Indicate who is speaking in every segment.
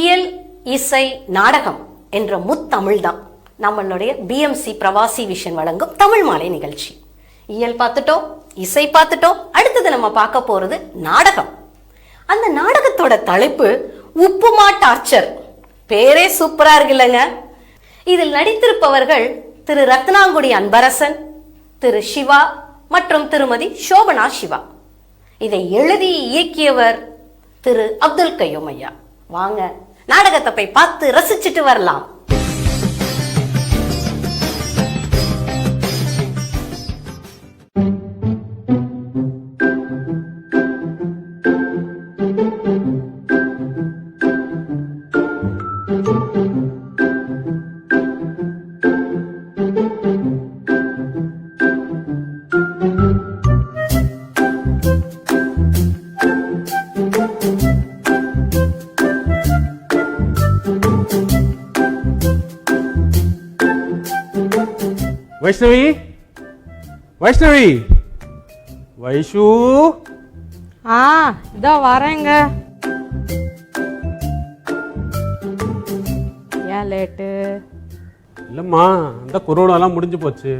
Speaker 1: இயல் இசை நாடகம் என்ற முத்தமிழ் தான் நம்மளுடைய பிஎம்சி பிரவாசி விஷன் வழங்கும் தமிழ் மாலை நிகழ்ச்சி. இயல் பார்த்துட்டோம் இசை பார்த்துட்டோம் அடுத்தது நம்ம பார்க்க போறது நாடகம். அந்த நாடகத்தோட தலைப்பு உப்புமா டார்ச்சர் பேரே சூப்பரா இருக்குல்லங்க. இதில் நடித்திருப்பவர்கள் திரு ரத்னாங்குடி அன்பரசன் திரு சிவா மற்றும் திருமதி சோபனா சிவா. இதை எழுதி இயக்கியவர் திரு அப்துல் கையோமையா ஐயா. வாங்க. நாடகத்தை போய் பார்த்து ரசிச்சுட்டு வரலாம்.
Speaker 2: வைஷ்ணவி? வைஷ்ணவி? வைஷு?
Speaker 3: ஆ இதோ வரேங்க. ஏன் லேட்டு?
Speaker 2: இல்லைம்மா அந்த கொரோனாலாம் முடிஞ்சு போச்சு.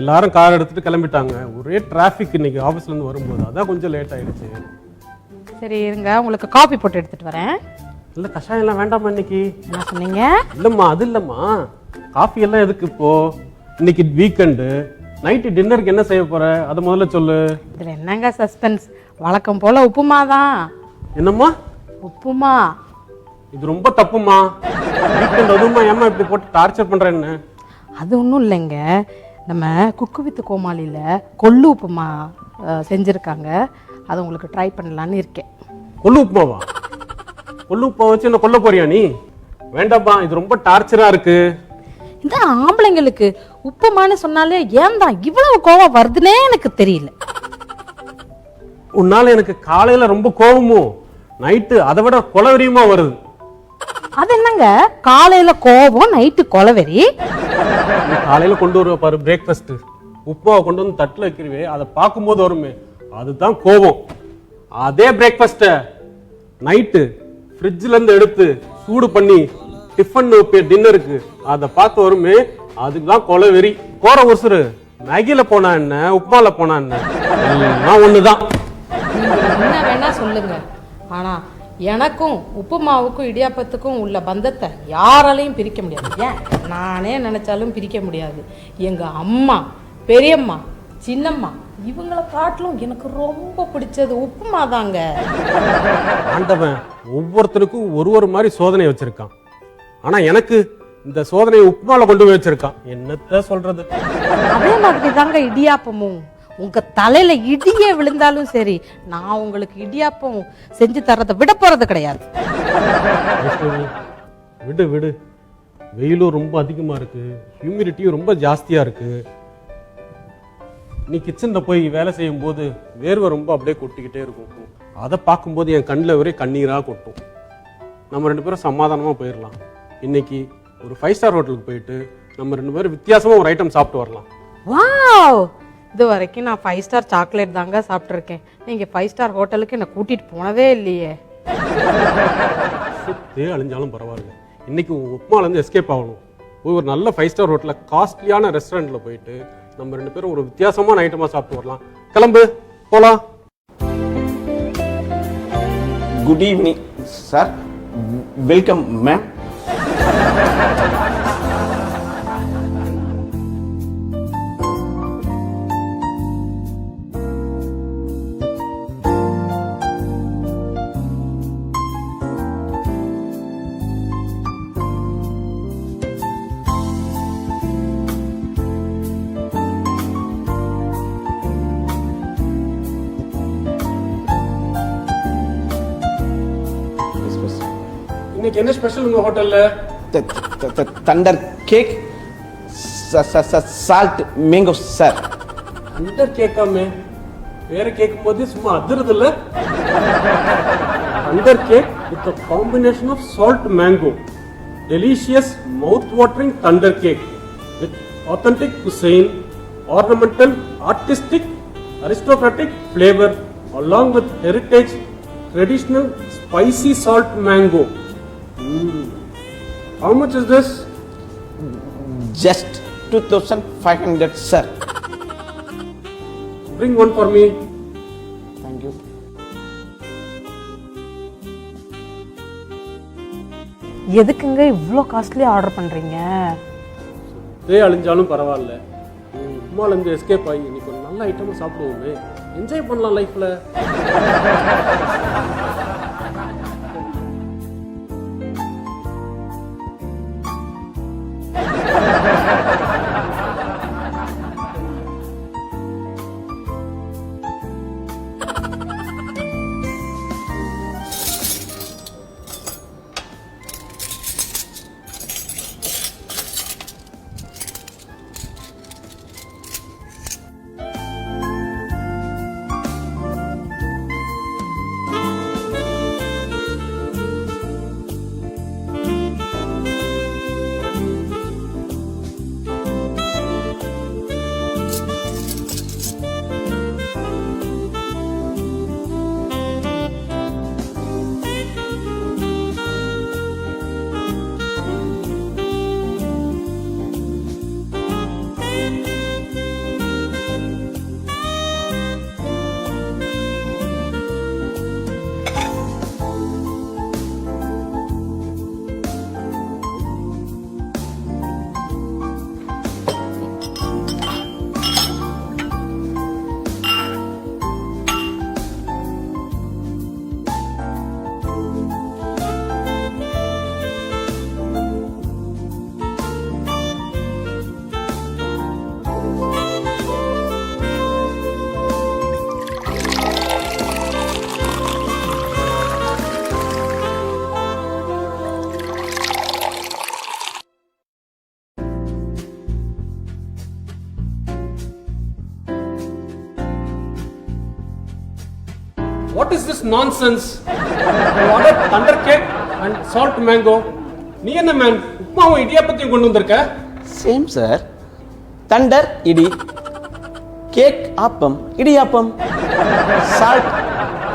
Speaker 2: எல்லாரும் கார் எடுத்துட்டு கிளம்பிட்டாங்க. ஒரே டிராஃபிக் இன்னைக்கு ஆஃபீஸ்ல இருந்து வரும்போது. அதான் கொஞ்சம் லேட் ஆயிடுச்சு.
Speaker 3: சரி இருங்க. உங்களுக்கு காபி போட்டு எடுத்துட்டு வரேன்.
Speaker 2: இல்லை கஷாயம் எல்லாம் வேண்டாமா இன்னைக்கு?
Speaker 3: என்ன சொன்னீங்க?
Speaker 2: இல்லைம்மா அது இல்லைம்மா. காஃபி எல்லாம் எதுக்கு இப்போ? இன்னைக்கு வீக்கெண்டு நைட்டு டின்னருக்கு என்ன செய்ய போற? அதை முதல்ல சொல்லு.
Speaker 3: இதில் என்னங்க சஸ்பென்ஸ் வழக்கம் போல உப்புமா தான்
Speaker 2: என்னம்மா?
Speaker 3: உப்புமா.
Speaker 2: இது ரொம்ப தப்புமா வீக்கெண்ட் அதுவுமா ஏம்மா இப்படி போட்டு டார்ச்சர் பண்றேன்னு?
Speaker 3: அது ஒன்றும் இல்லைங்க. நம்ம குக்கு வித்து கோமாளியில் கொள்ளு உப்புமா அஹ், செஞ்சுருக்காங்க. அதை உங்களுக்கு ட்ரை பண்ணலான்னு இருக்கேன்.
Speaker 2: கொள்ளு உப்புமாவா? கொள்ளு உப்புமா வச்சு என்ன கொல்ல போறியா நீ? வேண்டாம்ப்பா இது ரொம்ப டார்ச்சரா இருக்கு.
Speaker 3: இந்த ஆம்பளைங்களுக்கு உப்புமான்னு சொன்னாலே ஏன் தான் இவ்வளவு கோவம் வருதுன்னே எனக்கு தெரியல.
Speaker 2: உன்னால எனக்கு காலையில ரொம்ப கோவமும் நைட்டு அதை விட கொலவெறியுமா வருது?
Speaker 3: அது என்னங்க? காலையில கோவம் நைட்டு கொலவெறி?
Speaker 2: நீ காலையில கொண்டு வருவ பாரு பிரேக்ஃபாஸ்ட் உப்புமாவை கொண்டு வந்து தட்டுல வைக்கிறவே அதை பார்க்கும்போது வருமே அதுதான் கோவம். அதே பிரேக்ஃபாஸ்ட நைட்டு ஃப்ரிட்ஜ்ல இருந்து எடுத்து சூடு பண்ணி டிஃபன் டின்னருக்கு அதை பார்த்து வருமே அதுதான் கொலவெறி. கோர உசுறு. மேகில போனா என்ன? உப்புமால போனா என்ன? எல்லாம் ஒண்ணுதான்.
Speaker 3: என்ன வேணா சொல்லுங்க. ஆனா எனக்கும் உப்புமாவுக்கும் இடியாப்பத்துக்கும் உள்ள பந்தத்தை யாராலையும் பிரிக்க முடியாது. ஏன்? நானே நினைச்சாலும் பிரிக்க முடியாது. எங்க அம்மா பெரியம்மா சின்னம்மா இவங்களை காட்டிலும் எனக்கு ரொம்ப பிடிச்சது உப்புமா தாங்க
Speaker 2: ஆண்டவன் ஒவ்வொருத்தருக்கும் ஒரு ஒரு மாதிரி சோதனை வச்சிருக்கான். ஆனா எனக்கு இந்த சோதனையை உப்புமால கொண்டு போய் வச்சிருக்கான். என்னத்த சொல்றது?
Speaker 3: அதே மாதிரி தாங்க இடியாப்பமும். உங்க தலையில இடியே விழுந்தாலும் சரி நான் உங்களுக்கு இடியாப்பம் செஞ்சு தரதை விட போறது கிடையாது.
Speaker 2: விடு விடு. வெயிலும் ரொம்ப அதிகமா இருக்கு. ஹியூமிடிட்டியும் ரொம்ப ஜாஸ்தியா இருக்கு. நீ கிச்சன்ல போய் வேலை செய்யும் போது வேர்வை ரொம்ப அப்படியே கொட்டிக்கிட்டே இருக்கும். அதை பார்க்கும்போது என் கண்ணில் ஒரே கண்ணீரா கொட்டும். நம்ம ரெண்டு பேரும் சமாதானமா போயிடலாம் இன்னைக்கு ஒரு ஃபைவ் ஸ்டார் ஹோட்டலுக்கு போயிட்டு நம்ம ரெண்டு பேரும் வித்தியாசமா ஒரு ஐட்டம் சாப்பிட்டு வரலாம்.
Speaker 3: வாவ்! இது வரைக்கும் நான் ஃபைவ் ஸ்டார் சாக்லேட் தாங்க சாப்பிட்ருக்கேன் நீங்கள் ஃபைவ் ஸ்டார் ஹோட்டலுக்கு என்னை கூட்டிகிட்டு போனதே இல்லையே.
Speaker 2: சுத்தே அழிஞ்சாலும் பரவாயில்ல. இன்னைக்கு இருந்து எஸ்கேப் ஆகணும். போய் ஒரு நல்ல ஃபைவ் ஸ்டார் ஹோட்டலில் காஸ்ட்லியான ரெஸ்டாரண்ட்ல போயிட்டு நம்ம ரெண்டு பேரும் ஒரு வித்தியாசமான ஐட்டமா சாப்பிட்டு வரலாம். கிளம்பு போலாம்.
Speaker 4: Good evening, sir. Welcome, ma'am.
Speaker 2: இன்னைக்கு என்ன ஸ்பெஷல் உங்க ஹோட்டல்ல
Speaker 4: thunder cake, salt mango sir.
Speaker 2: Thunder cake ಅಮ್ಮೆ ಬೇರೆ ಕೇಕ್ ಮೋದಿ ಸುಮ್ಮ ಅದರದಲ್ಲ thunder cake with a combination of salt mango delicious mouth watering thunder cake with authentic cuisine, ornamental, artistic, aristocratic flavor along with heritage, traditional, spicy salt mango. Mm. How much is this?
Speaker 4: Just 2500, sir.
Speaker 2: Bring one for me.
Speaker 4: Thank you.
Speaker 3: எதுக்குங்க இவ்வளோ காஸ்ட்லியாக order பண்ணுறீங்க
Speaker 2: இதே அழிஞ்சாலும் பரவாயில்ல உமால இருந்து escape ஆகி இன்னைக்கு ஒரு நல்ல ஐட்டமும் சாப்பிடுவோமே என்ஜாய் பண்ணலாம் லைஃப்ல what is this nonsense order thunder cake and salt mango நீ என்ன மேன் உப்மாவும் இடியாப்பத்தையும் கொண்டு வந்திருக்க
Speaker 4: Same, sir. Thunder, idi. Cake, appam, idiyappam. Salt,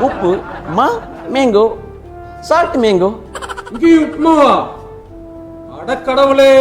Speaker 4: உப்பு, ma, mango. Salt, mango.
Speaker 2: இங்கேயும் உப்மாவா அட கடவுளே